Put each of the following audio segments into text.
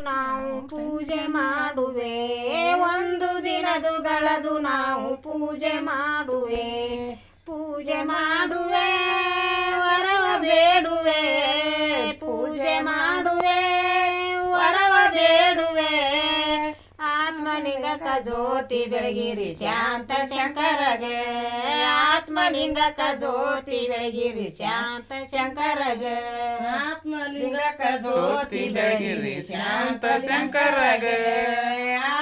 ನಾವು ಪೂಜೆ ಮಾಡುವೆ. ಒಂದು ದಿನದುಗಳದು ನಾವು ಪೂಜೆ ಮಾಡುವೆ. ಪೂಜೆ ಮಾಡುವೆ. ಆತ್ಮಲಿಂಗಕ ಜ್ಯೋತಿ ಬೆಳಗಿರಿ ಶಾಂತ ಶಂಕರಗೆ. ಆತ್ಮಲಿಂಗಕ ಜ್ಯೋತಿ ಬೆಳಗಿರಿ ಶಾಂತ ಶಂಕರಗೆ. ಆತ್ಮಲಿಂಗಕ ಜ್ಯೋತಿ ಬೆಳಗಿರಿ ಶಾಂತ ಶಂಕರಗ.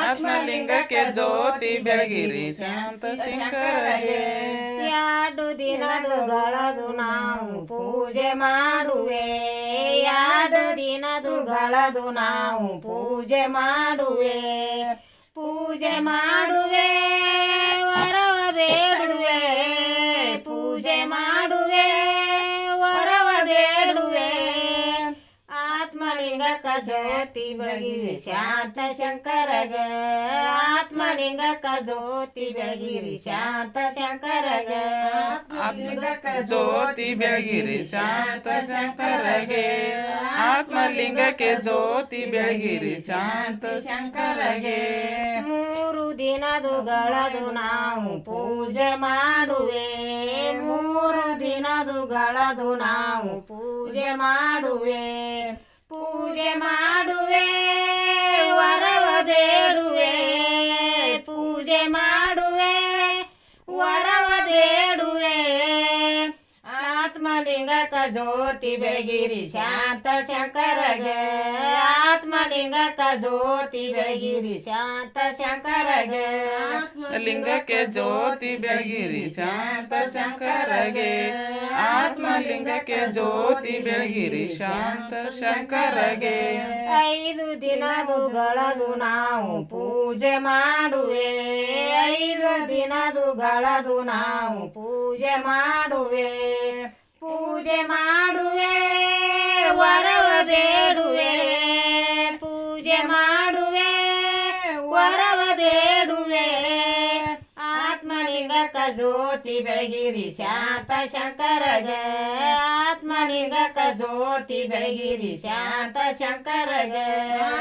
ಆತ್ಮಲಿಂಗಕ್ಕೆ ಜ್ಯೋತಿ ಬೆಳಗಿರಿ ಶಾಂತ ಶಂಕರಗೆ. ಎರಡು ದಿನದುಗಳದು ನಾವು ಪೂಜೆ ಮಾಡುವೆ. ಎರಡು ದಿನದುಗಳದು ನಾವು ಪೂಜೆ ಮಾಡುವೆ. ಪೂಜೆ ಮಾಡುವೆ ಆತ್ಮಲಿಂಗಕ ಜ್ಯೋತಿ ಬೆಳಗಿರಿ ಶಾಂತ ಶಂಕರಗ ಆತ್ಮಲಿಂಗಕ ಜ್ಯೋತಿ ಬೆಳಗಿರಿ ಶಾಂತ ಶಂಕರಗ ಆತ್ಮಲಿಂಗಕ ಜ್ಯೋತಿ ಬೆಳಗಿರಿ ಶಾಂತ ಶಂಕರಗೆ ಆತ್ಮಲಿಂಗಕ್ಕೆ ಜ್ಯೋತಿ ಬೆಳಗಿರಿ ಶಾಂತ ಶಂಕರಗೆ ಮೂರು ದಿನದುಗಳದು ನಾವು ಪೂಜೆ ಮಾಡುವೆ. ಮೂರು ದಿನದುಗಳದು ನಾವು ಪೂಜೆ ಮಾಡುವೆ. ಪೂಜೆ ಮಾಡುವೆ. ಜ್ಯೋತಿ ಬೆಳಗಿರಿ ಶಾಂತ ಶಂಕರಗ ಆತ್ಮಲಿಂಗಕ ಜ್ಯೋತಿ ಬೆಳಗಿರಿ ಶಾಂತ ಶಂಕರಗ ಲಿಂಗಕ್ಕೆ ಜ್ಯೋತಿ ಬೆಳಗಿರಿ ಶಾಂತ ಶಂಕರಗೆ ಆತ್ಮಲಿಂಗಕ್ಕೆ ಜ್ಯೋತಿ ಬೆಳಗಿರಿ ಶಾಂತ ಶಂಕರಗೆ ಐದು ದಿನದುಗಳದು ನಾವು ಪೂಜೆ ಮಾಡುವೆ. ಐದು ದಿನದುಗಳದು ನಾವು ಪೂಜೆ ಮಾಡುವೆ. ಪೂಜೆ ಮಾಡುವೆ, ವರವ ಬೇಡುವೆ. ಪೂಜೆ ಮಾಡುವೆ, ವರವ ಬೇಡುವೆ. ಆತ್ಮಲಿಂಗಕ ಜ್ಯೋತಿ ಬೆಳಗಿರಿ ಶಾಂತ ಶಂಕರಗ. ಆತ್ಮಲಿಂಗಕ ಜ್ಯೋತಿ ಬೆಳಗಿರಿ ಶಾಂತ ಶಂಕರಗ.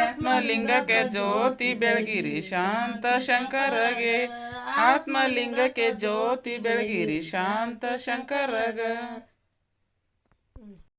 ಆತ್ಮಲಿಂಗಕ್ಕೆ ಜ್ಯೋತಿ ಬೆಳಗಿರಿ ಶಾಂತ ಶಂಕರಗೆ. ಆತ್ಮಲಿಂಗಕ್ಕೆ ಜ್ಯೋತಿ ಬೆಳಗಿರಿ ಶಾಂತ ಶಂಕರಗ.